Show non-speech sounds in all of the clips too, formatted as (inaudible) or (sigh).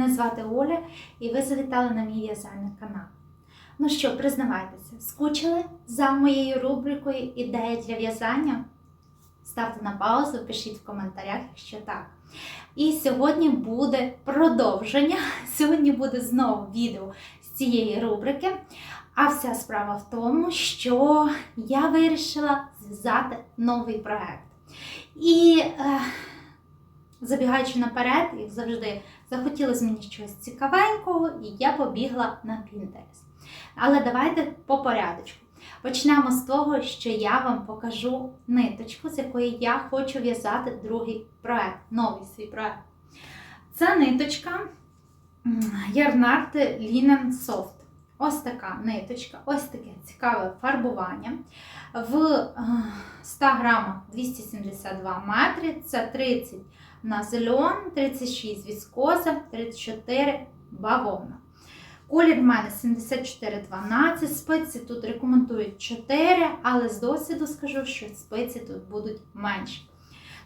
Мене звати Оля, і ви завітали на мій в'язальний канал. Ну що, признавайтеся, скучили за моєю рубрикою Ідея для в'язання? Ставте на паузу, пишіть в коментарях, якщо так. І сьогодні буде продовження. (laughs) Сьогодні буде знову відео з цієї рубрики. А вся справа в тому, що я вирішила зв'язати новий проект. І е, забігаючи наперед, як завжди, захотілося мені щось цікавенького, і я побігла на Pinterest. Але давайте по порядочку. Почнемо з того, що я вам покажу ниточку, з якої я хочу в'язати другий проект, новий свій проект. Це ниточка Ярнарт Linen Soft. Ось така ниточка, ось таке цікаве фарбування. В 100 грамах 272 метри, це 30 на зельон, 36 віскоза, 34 бавовна. Колір в мене 7412, спиці тут рекомендують 4, але з досвіду скажу, що спиці тут будуть менші.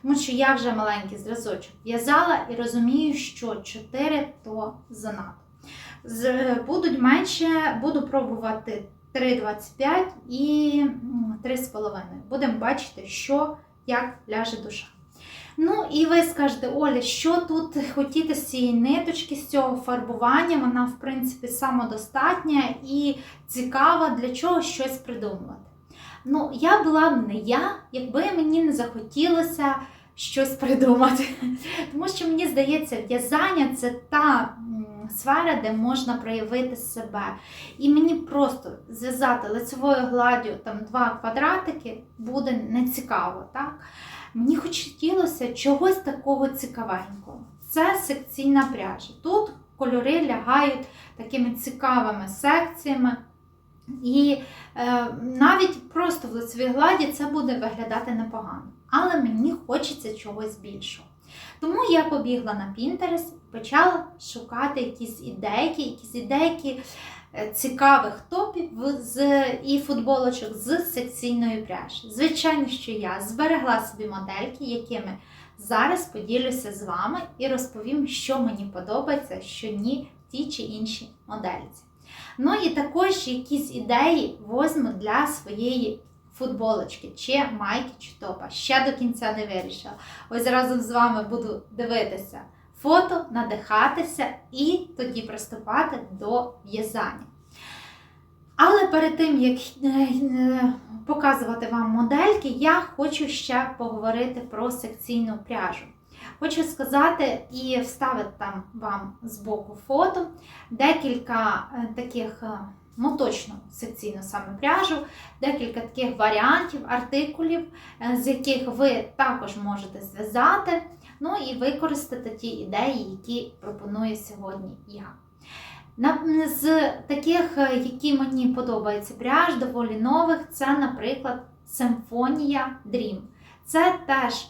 Тому що я вже маленький зразочок в'язала і розумію, що 4 то занадто. Будуть менше, буду пробувати 3,25 і 3,5. Будемо бачити, що як ляже душа. Ну, і ви скажете, Оля, що тут хотіти з цієї ниточки, з цього фарбування? Вона, в принципі, самодостатня і цікава, для чого щось придумувати. Ну, я була б не я, якби мені не захотілося щось придумати. (laughs) Тому що мені здається, в'язання це та сфера, де можна проявити себе. І мені просто зв'язати лицевою гладдю там два квадратики буде нецікаво. так? Мені хотілося чогось такого цікавенького. Це секційна пряжа. Тут кольори лягають такими цікавими секціями. І е, навіть просто в лицевій гладі це буде виглядати непогано. Але мені хочеться чогось більшого. Тому я побігла на і почала шукати якісь ідейки, якісь ідейки цікавих топів з, і футболочок з секційної пряжі. Звичайно, що я зберегла собі модельки, якими зараз поділюся з вами і розповім, що мені подобається, що ні в тій чи іншій модельці. Ну і також якісь ідеї возьму для своєї футболочки, чи майки, чи топа. Ще до кінця не вирішила. Ось разом з вами буду дивитися фото, надихатися і тоді приступати до в'язання. Але перед тим, як показувати вам модельки, я хочу ще поговорити про секційну пряжу. Хочу сказати і вставити там вам з боку фото декілька таких моточну секційну саме пряжу, декілька таких варіантів, артикулів, з яких ви також можете зв'язати, ну і використати ті ідеї, які пропоную сьогодні я. З таких, які мені подобаються пряж, доволі нових, це, наприклад, Симфонія Dream. Це теж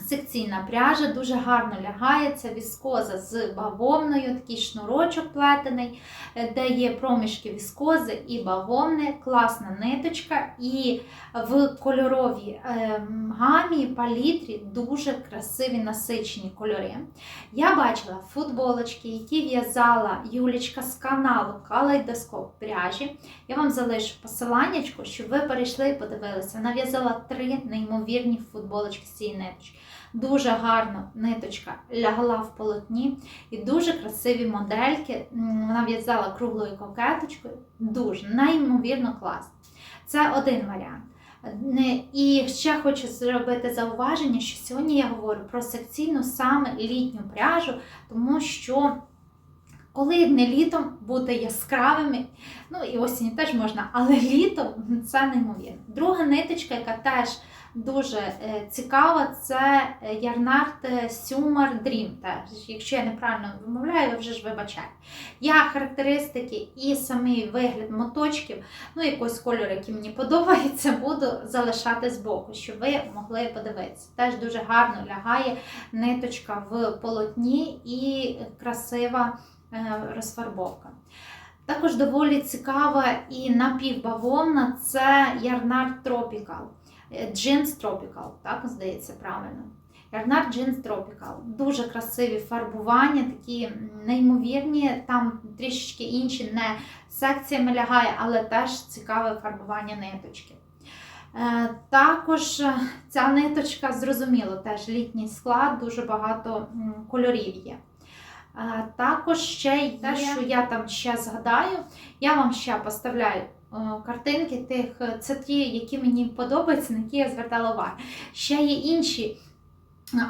секційна пряжа, дуже гарно лягається, віскоза з бавовною, такий шнурочок плетений, де є проміжки віскози і бавовни, класна ниточка, і в кольоровій ем, гамі, палітрі дуже красиві насичені кольори. Я бачила футболочки, які в'язала Юлічка з каналу Калейдоскоп пряжі. Я вам залишу посилання, щоб ви перейшли і подивилися. Вона в'язала три неймовірні футболочки з цієї ниточки. Дуже гарно ниточка лягла в полотні і дуже красиві модельки. Вона в'язала круглою кокеточкою. Дуже, неймовірно класно. Це один варіант. І ще хочу зробити зауваження, що сьогодні я говорю про секційну саме літню пряжу, тому що. Коли не літом бути яскравими, ну і осінь теж можна, але літо це неймовірно. Друга ниточка, яка теж дуже е, цікава, це Ярнарт Сюмар Dream. Якщо я неправильно вимовляю, я вже ж вибачаю. Я характеристики і самий вигляд моточків, ну якось кольор, який мені подобається, буду залишати збоку, щоб ви могли подивитися. Теж дуже гарно лягає ниточка в полотні і красива розфарбовка. Також доволі цікава і напівбавовна це Ярнард Tropical. Jeans Tropical, так, здається, правильно. Ярнар Jeans Tropical. Дуже красиві фарбування, такі неймовірні, там трішечки інші, не секціями лягає, але теж цікаве фарбування ниточки. Е, Також е, ця ниточка, зрозуміло, теж літній склад, дуже багато кольорів є. Е, Також ще й те, що я там ще згадаю, я вам ще поставляю е, картинки тих, е, це ті, які мені подобаються, на які я звертала увагу. Ще є інші.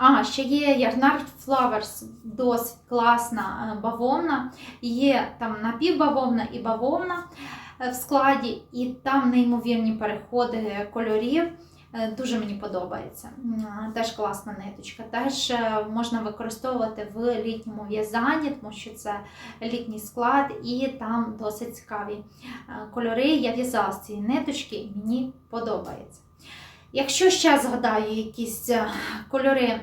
А, ще є Ярнард Flowers, досить класна е, бавовна. Є там напівбавовна і бавовна е, в складі, і там неймовірні переходи кольорів. Е, Дуже мені подобається. Теж класна ниточка. Теж е, можна використовувати в літньому в'язанні, тому що це літній склад, і там досить цікаві е, кольори. Я в'язала з цієї ниточки мені подобається. Якщо ще згадаю якісь е, кольори,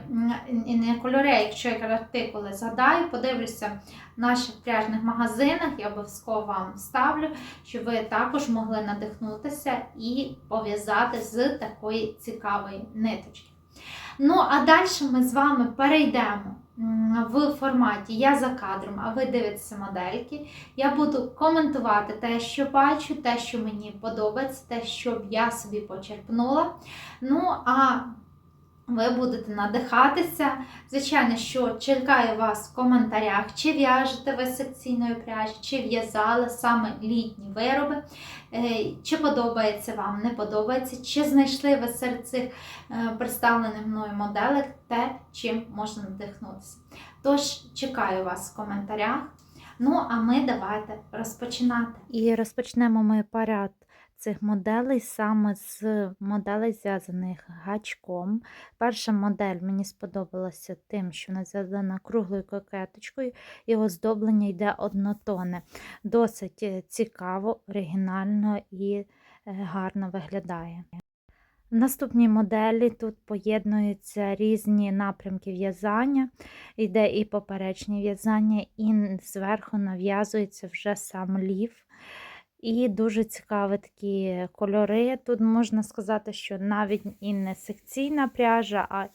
не кольори, якщо я артикули згадаю, подивлюся в наших пряжних магазинах, я обов'язково вам ставлю, щоб ви також могли надихнутися і пов'язати з такої цікавої ниточки. Ну, а далі ми з вами перейдемо в форматі Я за кадром, а ви дивитеся модельки. Я буду коментувати те, що бачу, те, що мені подобається, те, що я собі почерпнула. Ну, а ви будете надихатися. Звичайно, що чекаю вас в коментарях, чи в'яжете ви з секційної пряжі, чи в'язали саме літні вироби, Е, чи подобається вам, не подобається, чи знайшли ви серед цих е, представлених мною моделек те, чим можна надихнутися. Тож, чекаю вас в коментарях. Ну, а ми давайте розпочинати. І розпочнемо ми парад цих моделей саме з моделей, зв'язаних гачком. Перша модель мені сподобалася тим, що вона зв'язана круглою кокеточкою, і оздоблення йде однотонне. Досить е, цікаво, оригінально і е, гарно виглядає. В наступній моделі тут поєднуються різні напрямки в'язання, йде і поперечне в'язання, і зверху нав'язується вже сам лів. І дуже цікаві такі кольори. Тут можна сказати, що навіть і не секційна пряжа, а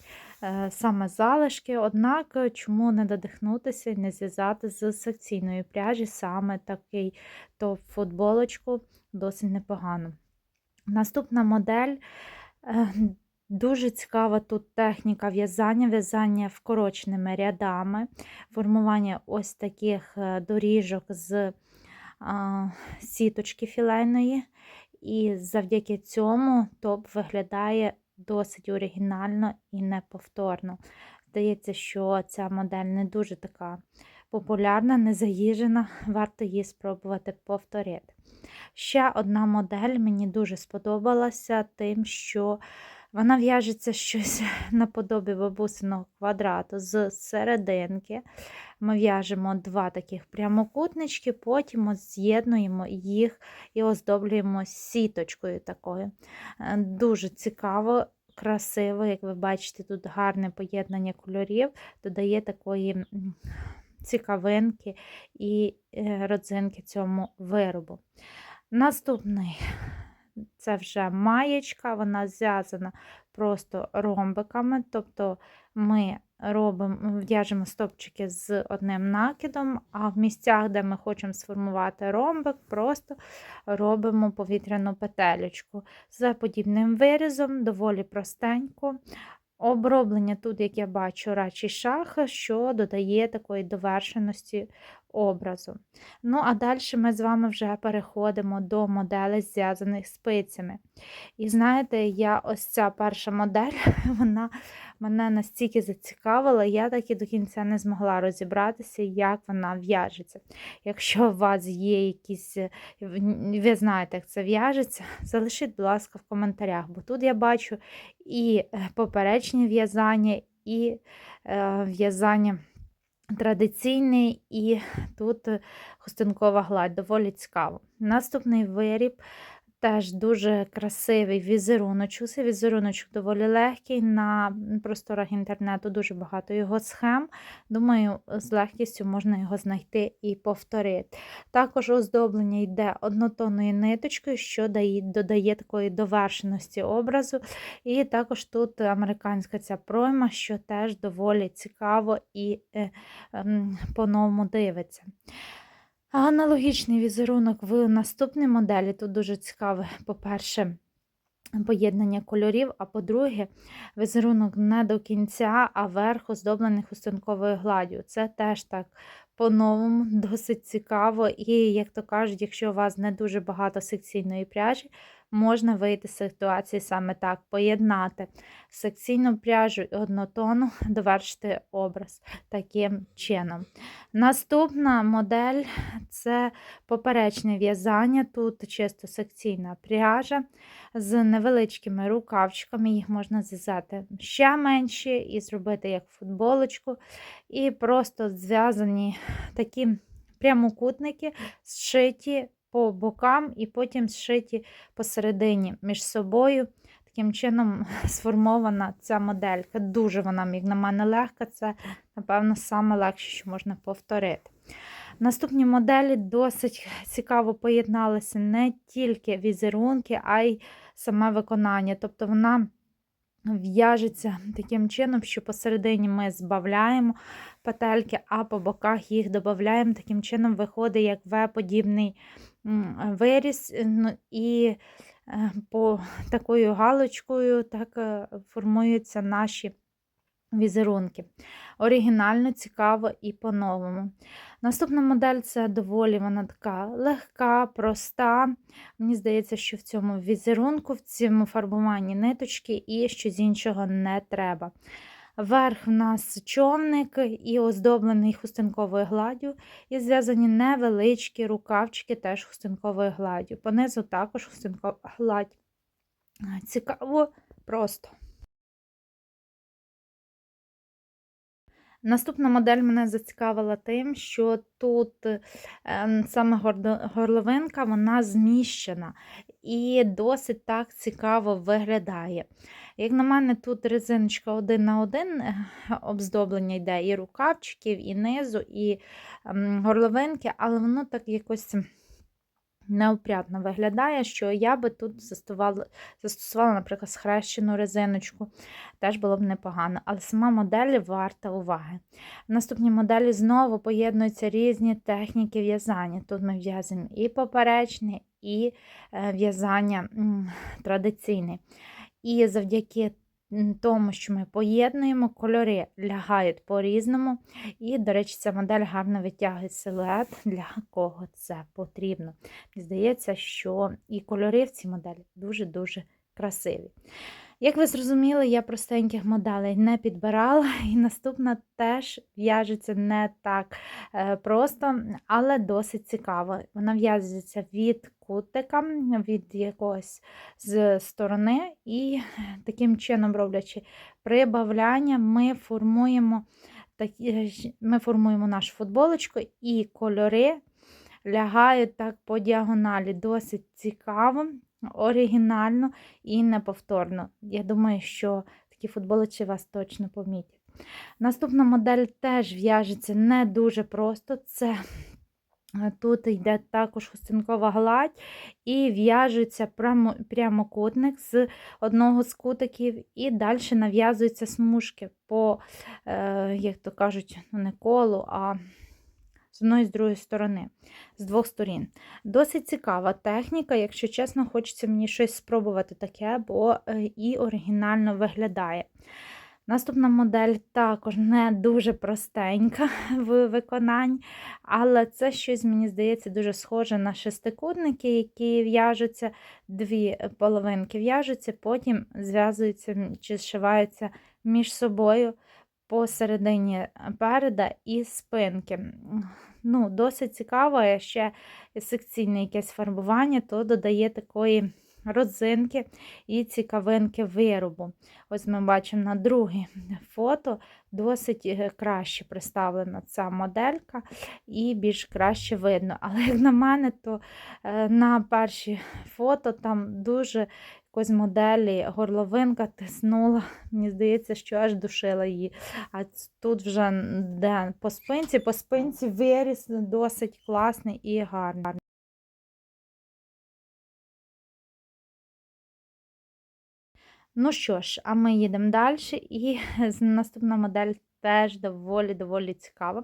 е, саме залишки. Однак, е, чому не додихнутися і не зв'язати з секційної пряжі саме такий топ-футболочку досить непогано. Наступна модель. е, Дуже цікава тут техніка в'язання, в'язання вкороченими рядами, формування ось таких доріжок з сіточки філейної, і завдяки цьому топ виглядає досить оригінально і неповторно. Здається, що ця модель не дуже така популярна, не заїжджена, варто її спробувати повторити. Ще одна модель мені дуже сподобалася тим, що вона в'яжеться щось (laughs) наподобі бабусиного квадрату з серединки. Ми в'яжемо два таких прямокутнички, потім з'єднуємо їх і оздоблюємо сіточкою такою. Е, Дуже цікаво, красиво, як ви бачите, тут гарне поєднання кольорів, додає такої цікавинки і е, родзинки цьому виробу. Наступний це вже маєчка, вона зв'язана просто ромбиками, тобто ми робимо, в'яжемо стопчики з одним накидом, а в місцях, де ми хочемо сформувати ромбик, просто робимо повітряну петелечку з подібним вирізом, доволі простенько. Оброблення тут, як я бачу, радше шах, що додає такої довершеності образу. Ну, а далі ми з вами вже переходимо до моделей, зв'язаних спицями. І знаєте, я ось ця перша модель, (laughs) вона мене настільки зацікавила, я так і до кінця не змогла розібратися, як вона в'яжеться. Якщо у вас є якісь, е, ви знаєте, як це в'яжеться, (laughs) залишіть, будь ласка, в коментарях, бо тут я бачу і е, поперечні в'язання, і е, в'язання традиційне, і тут е, хустинкова гладь, доволі цікаво. Наступний виріб Теж дуже красивий візеруночок. Цей візеруночок доволі легкий. На просторах інтернету дуже багато його схем. Думаю, з легкістю можна його знайти і повторити. Також оздоблення йде однотонною ниточкою, що дає, додає такої довершеності образу. І також тут американська ця пройма, що теж доволі цікаво і е, ем, по-новому дивиться. Аналогічний візерунок в наступній моделі. Тут дуже цікаве, по-перше, поєднання кольорів, а по-друге, візерунок не до кінця, а верх оздоблений хустинковою гладдю. Це теж так по-новому, досить цікаво. І, як то кажуть, якщо у вас не дуже багато секційної пряжі, можна вийти з ситуації саме так, поєднати секційну пряжу і однотону, (laughs) довершити образ таким чином. Наступна модель це поперечне в'язання. Тут чисто секційна пряжа з невеличкими рукавчиками. Їх можна зв'язати ще менші і зробити як футболочку. І просто зв'язані такі прямокутники, зшиті по бокам і потім зшиті посередині між собою. Таким чином (laughs) сформована ця моделька. Дуже вона, як на мене, легка. Це, напевно, саме легше, що можна повторити. Наступні моделі досить цікаво поєдналися не тільки візерунки, а й саме виконання. Тобто вона в'яжеться таким чином, що посередині ми збавляємо петельки, а по боках їх додаємо. Таким чином виходить як В-подібний виріс. Ну, і е, по (laughs) такою галочкою так е, формуються наші візерунки. Оригінально, цікаво і по-новому. Наступна модель це доволі вона така легка, проста. Мені здається, що в цьому візерунку, в цьому фарбуванні ниточки і щось іншого не треба. Верх в нас човник і оздоблений хустинковою гладдю, і зв'язані невеличкі рукавчики теж хустинковою гладдю. Понизу також хустинкова гладь. Цікаво просто. Наступна модель мене зацікавила тим, що тут ем, саме горловинка вона зміщена і досить так цікаво виглядає. Як на мене, тут резиночка один на один е, обздоблення йде і рукавчиків, і низу, і горловинки, але воно так якось неопрятно виглядає, що я би тут застосувала, застосувала, наприклад, схрещену резиночку. Теж було б непогано, але сама модель варта уваги. В наступній моделі знову поєднуються різні техніки в'язання. Тут ми в'язуємо і поперечне, і е, в'язання традиційне. І завдяки тому, що ми поєднуємо, кольори лягають по-різному. І, до речі, ця модель гарно витягує силует, для кого це потрібно. Здається, що і кольори в цій моделі дуже-дуже красиві. Як ви зрозуміли, я простеньких моделей не підбирала, і наступна теж в'яжеться не так е, просто, але досить цікаво. Вона в'язується від кутика, від якогось з сторони, і таким чином, роблячи прибавляння, ми формуємо, ми формуємо нашу футболочку і кольори лягають так по діагоналі. Досить цікаво, оригінально і неповторно. Я думаю, що такі футболочки вас точно помітять. Наступна модель теж в'яжеться не дуже просто. Це е, Тут йде також хустинкова гладь і в'яжеться прямо, прямокутник з одного з кутиків, і далі нав'язуються смужки по, е, як то кажуть, не колу, а з одної з другої сторони, з двох сторін. Досить цікава техніка, якщо чесно, хочеться мені щось спробувати таке, бо е, і оригінально виглядає. Наступна модель також не дуже простенька (laughs) в виконанні, але це щось, мені здається, дуже схоже на шестикутники, які в'яжуться, дві половинки в'яжуться, потім зв'язуються чи зшиваються між собою посередині переда і спинки. Ну, Досить цікаво, ще секційне якесь фарбування, то додає такої родзинки і цікавинки виробу. Ось ми бачимо на друге фото досить е, краще представлена ця моделька і більш краще видно. Але як на мене, то е, на перші фото там дуже якось моделі горловинка тиснула. Мені здається, що аж душила її. А тут вже де по спинці, по спинці виріс досить класний і гарний. Ну що ж, а ми їдемо далі, і (laughs) наступна модель теж доволі-доволі цікава.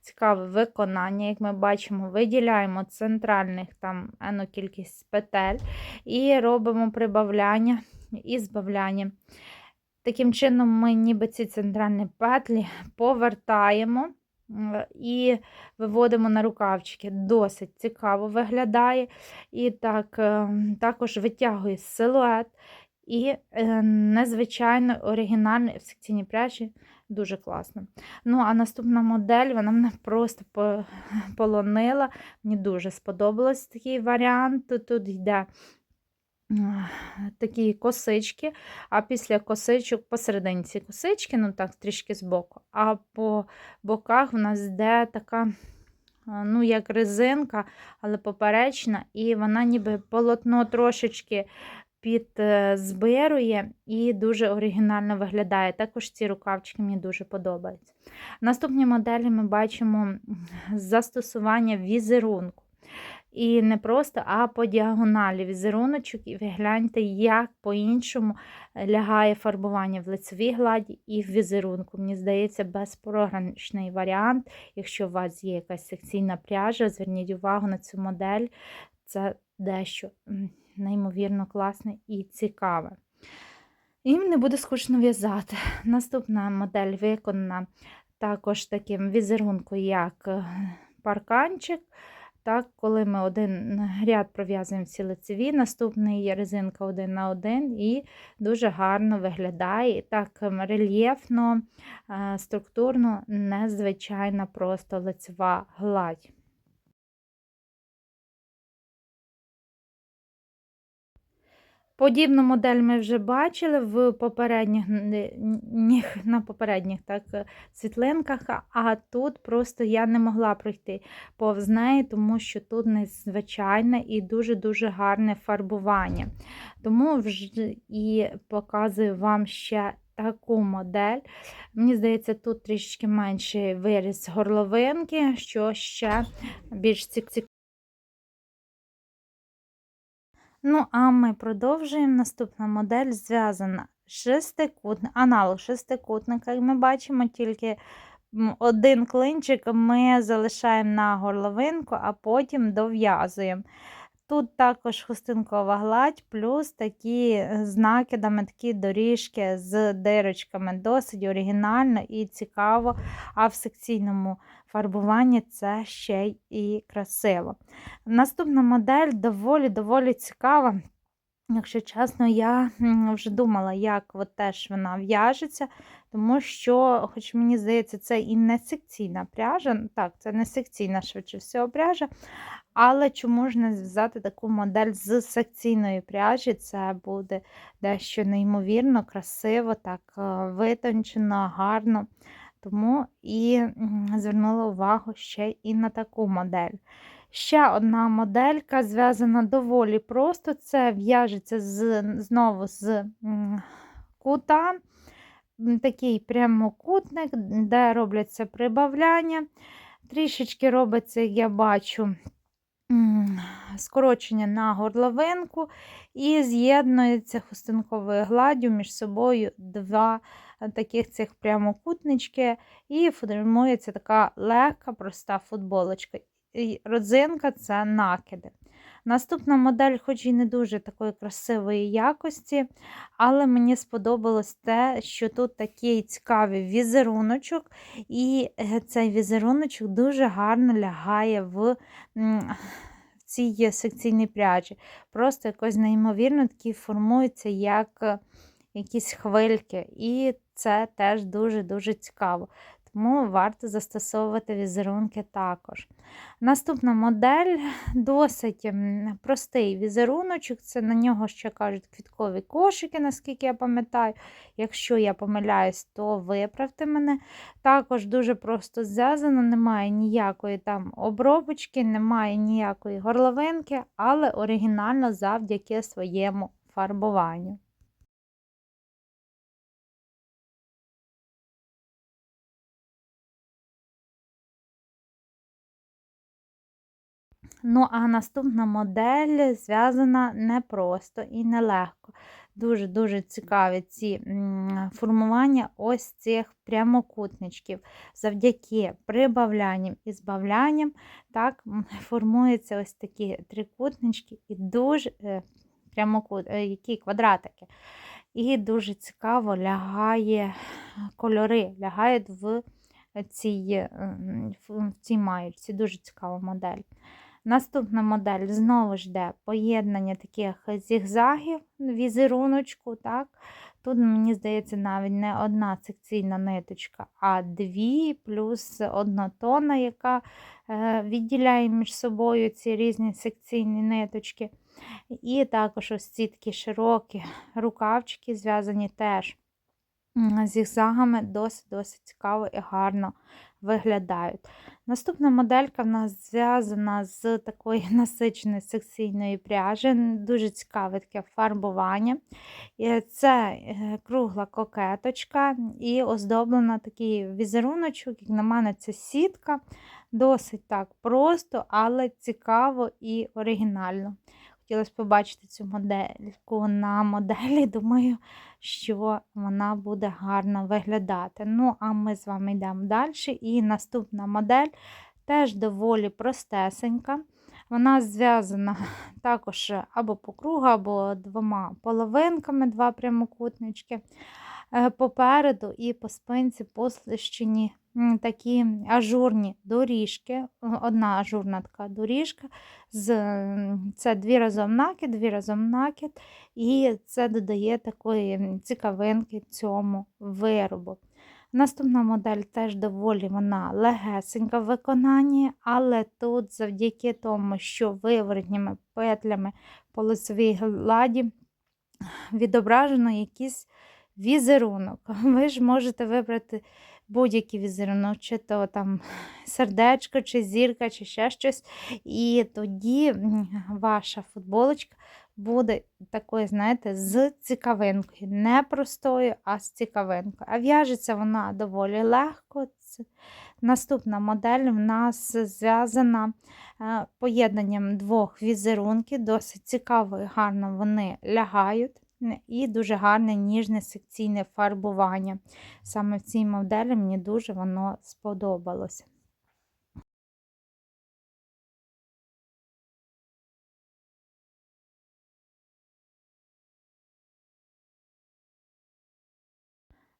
Цікаве виконання, як ми бачимо, виділяємо центральних там ену кількість петель і робимо прибавляння і збавляння. Таким чином, ми ніби ці центральні петлі повертаємо і виводимо на рукавчики. Досить цікаво виглядає. І так, е, також витягує силует. І е, незвичайно оригінальний в секційній пряжі, дуже класно. Ну, а наступна модель, вона мене просто полонила. Мені дуже сподобалось такий варіант. Тут, йде такі косички, а після косичок посерединці косички, ну так, трішки збоку, а по боках в нас йде така. Ну, як резинка, але поперечна, і вона ніби полотно трошечки підзбирує і дуже оригінально виглядає. Також ці рукавчики мені дуже подобаються. В наступній моделі ми бачимо застосування візерунку. І не просто, а по діагоналі візеруночок, і ви гляньте, як по-іншому лягає фарбування в лицевій гладі і в візерунку. Мені здається, безпрограшний варіант. Якщо у вас є якась секційна пряжа, зверніть увагу на цю модель. Це дещо неймовірно класне і цікаве. Їм не буде скучно в'язати. Наступна модель виконана також таким візерунком, як е, парканчик. Так, коли ми один ряд пров'язуємо всі лицеві, наступний є резинка один на один і дуже гарно виглядає. Так ем, рельєфно, е, структурно, незвичайна просто лицева гладь. Подібну модель ми вже бачили в попередніх на попередніх так, світлинках, а тут просто я не могла пройти повз неї, тому що тут незвичайне і дуже-дуже гарне фарбування. Тому вже і показую вам ще таку модель. Мені здається, тут трішки менший виріс горловинки, що ще більш цікаво. Ну, а ми продовжуємо. Наступна модель зв'язана шестикутник, аналог шестикутника, як ми бачимо, тільки один клинчик ми залишаємо на горловинку, а потім дов'язуємо. Тут також хустинкова гладь, плюс такі е, з накидами, такі доріжки з дирочками. Досить оригінально і цікаво, а в секційному фарбуванні це ще й красиво. Наступна модель доволі-доволі цікава. Якщо чесно, я вже думала, як от теж вона в'яжеться, тому що, хоч мені здається, це і не секційна пряжа, так, це не секційна швидше всього пряжа, але чому ж не зв'язати таку модель з секційної пряжі? Це буде дещо неймовірно, красиво, так е, витончено, гарно. Тому і звернула увагу ще і на таку модель. Ще одна моделька зв'язана доволі просто. Це в'яжеться з, знову з кута, такий прямокутник, де робляться прибавляння. Трішечки робиться, як я бачу, скорочення на горловинку і з'єднується хустинковою гладдю між собою два е, таких цих прямокутнички, і формується така легка, проста футболочка. І родзинка це накиди. Наступна модель, хоч і не дуже такої красивої якості, але мені сподобалось те, що тут такий цікавий візеруночок, і е, цей візеруночок дуже гарно лягає в, цій секційній пряжі. Просто якось неймовірно такі формуються як е, якісь хвильки. І це теж дуже-дуже цікаво. Тому варто застосовувати візерунки також. Наступна модель (laughs) досить простий візеруночок. Це на нього ще кажуть квіткові кошики, наскільки я пам'ятаю. Якщо я помиляюсь, то виправте мене. Також дуже просто зв'язано, немає ніякої там обробочки, немає ніякої горловинки, але оригінально завдяки своєму фарбуванню. Ну, а наступна модель зв'язана непросто і нелегко. Дуже-дуже цікаві ці формування ось цих прямокутничків. Завдяки прибавлянням і збавлянням так, (laughs) формуються ось такі трикутнички і дуже е, прямокут, е, які квадратики. І дуже цікаво лягає кольори, лягають в цій, е, в цій маєчці. Дуже цікава модель. Наступна модель знову ж йде поєднання таких зігзагів візеруночку. Так? Тут, мені здається, навіть не одна секційна ниточка, а дві, плюс однотонна, яка е, відділяє між собою ці різні секційні ниточки. І також ось ці такі широкі рукавчики зв'язані теж зігзагами, досить-досить цікаво і гарно виглядають. Наступна моделька в нас зв'язана з такої (laughs) насиченої секційної пряжі, дуже цікаве таке фарбування. Це е, кругла кокеточка і оздоблена такий візеруночок, як на мене, це сітка. Досить так просто, але цікаво і оригінально. Хотілося побачити цю модельку на (laughs) моделі. Думаю, що вона буде гарно виглядати. Ну, а ми з вами йдемо далі. І наступна модель теж доволі простесенька. Вона зв'язана (laughs) також або по кругу, або двома половинками, два прямокутнички. Е, Попереду і по спинці послищені такі ажурні доріжки, одна ажурна така доріжка, з, це дві разом накид, дві разом накид, і це додає такої цікавинки цьому виробу. Наступна модель теж доволі вона легесенька в виконанні, але тут завдяки тому, що виворотніми петлями по лицевій гладі відображено якийсь візерунок. (laughs) Ви ж можете вибрати будь-який візерунок, чи то там сердечко, чи зірка, чи ще щось. І тоді ваша футболочка буде такою, знаєте, з цікавинкою. Не простою, а з цікавинкою. А в'яжеться вона доволі легко. Наступна модель в нас зв'язана е, поєднанням двох візерунків. Досить цікаво і гарно вони лягають. І дуже гарне ніжне секційне фарбування. Саме в цій моделі мені дуже воно сподобалося.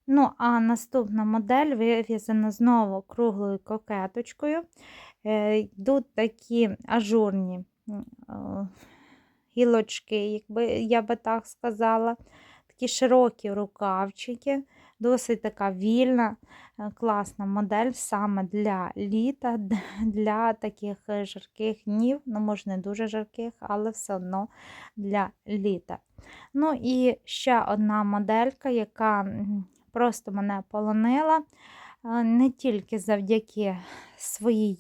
Ну, а наступна модель вив'язана знову круглою кокеточкою. Е, Йдуть такі ажурні е, гілочки, якби я би так сказала. Такі широкі рукавчики, досить така вільна, е, класна модель саме для літа, для таких е, жарких днів. Ну, може, не дуже жарких, але все одно для літа. Ну і ще одна моделька, яка просто мене полонила е, не тільки завдяки своїй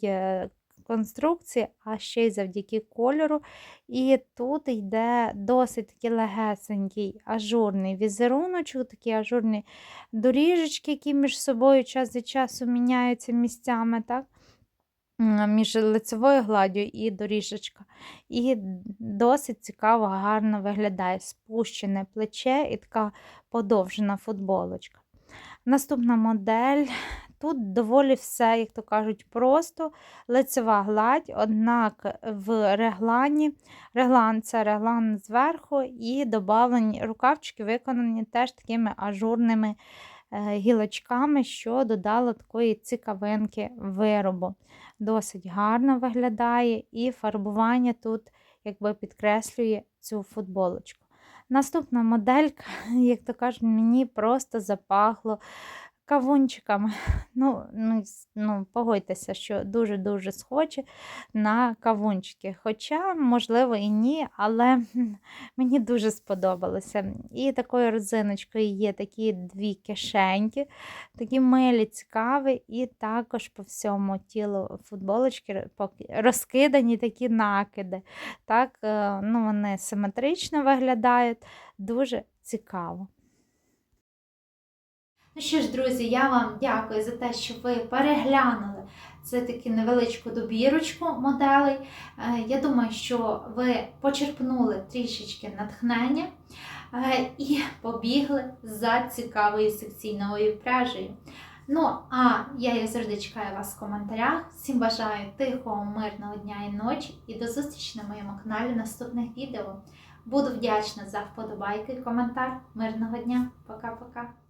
конструкції, а ще й завдяки кольору. І тут йде досить такий легесенький ажурний візеруночок, такі ажурні доріжечки, які між собою час від часу міняються місцями. так? Між лицевою гладдю і доріжечка. І досить цікаво, гарно виглядає спущене плече і така подовжена футболочка. Наступна модель. Тут доволі все, як то кажуть, просто лицева гладь, однак в реглані, реглан це реглан зверху, і додавлені рукавчики виконані теж такими ажурними е, гілочками, що додало такої цікавинки виробу. Досить гарно виглядає, і фарбування тут якби підкреслює цю футболочку. Наступна моделька, (laughs) як то кажуть, мені просто запахло кавунчиками. (laughs) Ну, ну, ну, погодьтеся, що дуже-дуже схожі на кавунчики. Хоча, можливо, і ні, але (laughs) мені дуже сподобалося. І такою родзиночкою є такі дві кишеньки, такі милі, цікаві, і також по всьому тілу футболочки розкидані такі накиди. Так, е, ну, вони симетрично виглядають, дуже цікаво. Ну що ж, друзі, я вам дякую за те, що ви переглянули це таку невеличку добірочку моделей. Е, Я думаю, що ви почерпнули трішечки натхнення е, і побігли за цікавою секційною пряжею. Ну, а я як завжди чекаю вас в коментарях. Всім бажаю тихого, мирного дня і ночі і до зустрічі на моєму каналі наступних відео. Буду вдячна за вподобайки, і коментар. Мирного дня. Пока-пока.